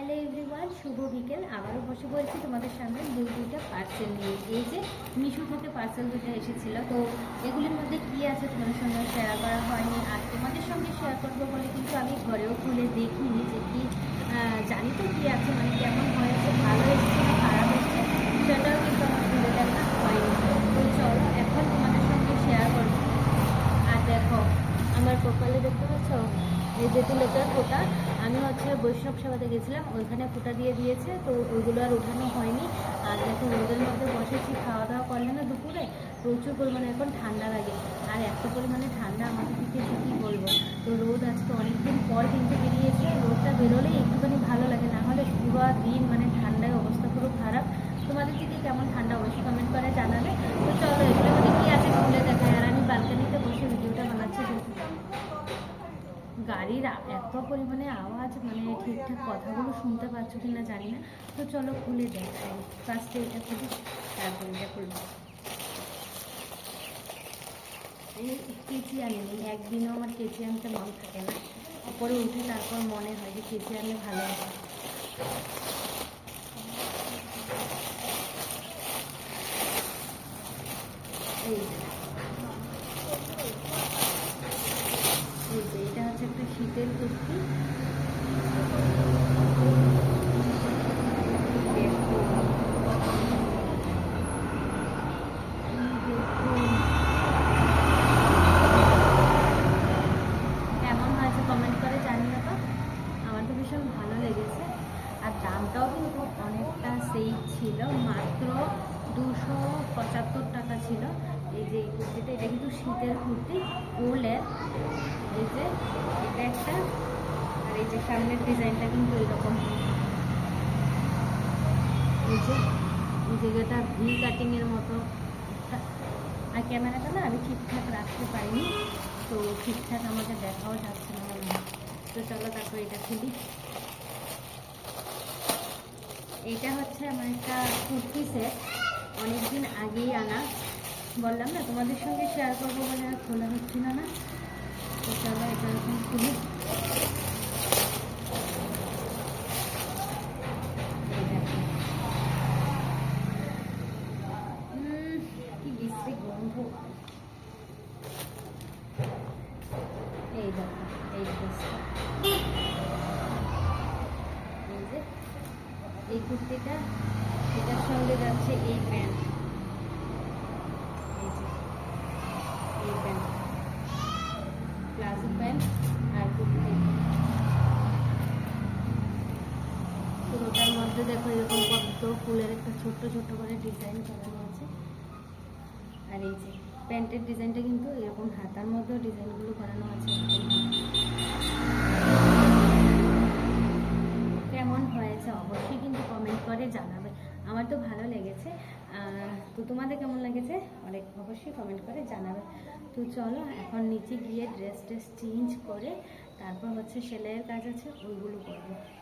Hello everyone শুভ বিকেল। আবারও বসে বলছি তোমাদের সামনে দুই দুইটা পার্সেল নিয়ে। এই যে মিশো থেকে পার্সেল দুটো এসেছিল, তো এগুলির মধ্যে কি আছে তোমাদের সঙ্গে শেয়ার করা হয়নি? আর তোমাদের সঙ্গে শেয়ার করব বলে কিন্তু আমি ঘরেও খুলে দেখিনি যে কি জানি তো কী আছে মানে কেমন হয়েছে, ভালো এসেছে না খারাপ এসেছে, সেটাও কিন্তু আমার খুলে দেখা হয়নি। তো চলো, এখন তোমাদের সঙ্গে শেয়ার করব আর দেখো, আমার কপালে দেখতে পাচ্ছ? এই যেটি লেটার ফোটা, আমি হচ্ছে বৈষ্ণব সেবাতে গেছিলাম, ওইখানে ফোটা দিয়ে দিয়েছে, তো ওইগুলো আর ওঠানো হয়নি। আর দেখো রোদের মধ্যে বসেছি খাওয়া দাওয়া করলে না দুপুরে প্রচুর পরিমাণে এখন ঠান্ডা লাগে। আর এত পরিমাণে ঠান্ডা আমাদের দিকে কী বলব? তো রোদ আজকে অনেকদিন পর কিন্তু বেরিয়েছে, রোদটা বেরোলেই একটুখানি ভালো লাগে, না হলে পুরো দিন মানে ঠান্ডায় অবস্থা পুরো খারাপ। তোমাদের দিকে কেমন ঠান্ডা, অবশ্যই কমেন্ট করে জানাবে। তো চলো এগুলোর মধ্যে কী আছে খুলে দেখায় আর আমি বালকানিতে বসে ভিডিওটা বানাচ্ছি দেখি গাড়ির পরিমাণে আওয়াজ মানে ঠিকঠাক কথাগুলো শুনতে পাচ্ছ কি না জানি না। তো চলো খুলে দেখাই। ফার্স্টে এটা খুলি, তারপরে এটা খুলবো। এই কেচি আনিনি একদিনও আমার কেচি আনতে মন থাকে না। উপরে উঠে তারপর মনে হয় যে কেচি আনলে ভালো হবে এই যে। এটা হচ্ছে একটা শীতের কুর্তি। অনেকটা সেই ছিল মাত্র দুশো পঁচাত্তর টাকা ছিল। কুর্তিটা এটা কিন্তু শীতের কুর্তি উলের এই যে, এটা একটা, আর এই যে সামনের ডিজাইনটা কিন্তু এরকম। এই যে, এই জায়গাটা ভি কাটিংয়ের মতো। আর ক্যামেরাটা না আমি ঠিকঠাক রাখতে পারিনি, তো ঠিকঠাক আমাকে দেখাও যাচ্ছে না তো চলো তারপর এটা খুলি। এইটা হচ্ছে আমার একটা কুর্তি সেট অনেকদিন আগেই আনা। বললাম না, তোমাদের সঙ্গে শেয়ার করব বলে আর খোলা হচ্ছিল না তো চলো এটা এখন খুলি এই কুর্তিটা, এটার সঙ্গে যাচ্ছে এই প্যান্ট এই যে এই প্যান্ট প্লাজো প্যান্ট আর কুর্তি পুরোটার মধ্যে দেখো এরকম কত ফুলের একটা ছোট্ট ছোট্ট করে ডিজাইন করানো আছে আর এই যে প্যান্টের ডিজাইনটা কিন্তু এরকম হাতার মধ্যেও ডিজাইনগুলো করানো আছে। কেমন হয়েছে অবশ্যই কিন্তু কমেন্ট করে জানাবে। আমার তো ভালো আহ, তো তোমাদের কেমন লেগেছে? অনেক অবশ্যই কমেন্ট করে জানাবে। তো চলো এখন নিচে গিয়ে ড্রেস ট্রেস চেঞ্জ করে তারপর হচ্ছে সেলাইয়ের কাজ আছে ওইগুলো করব।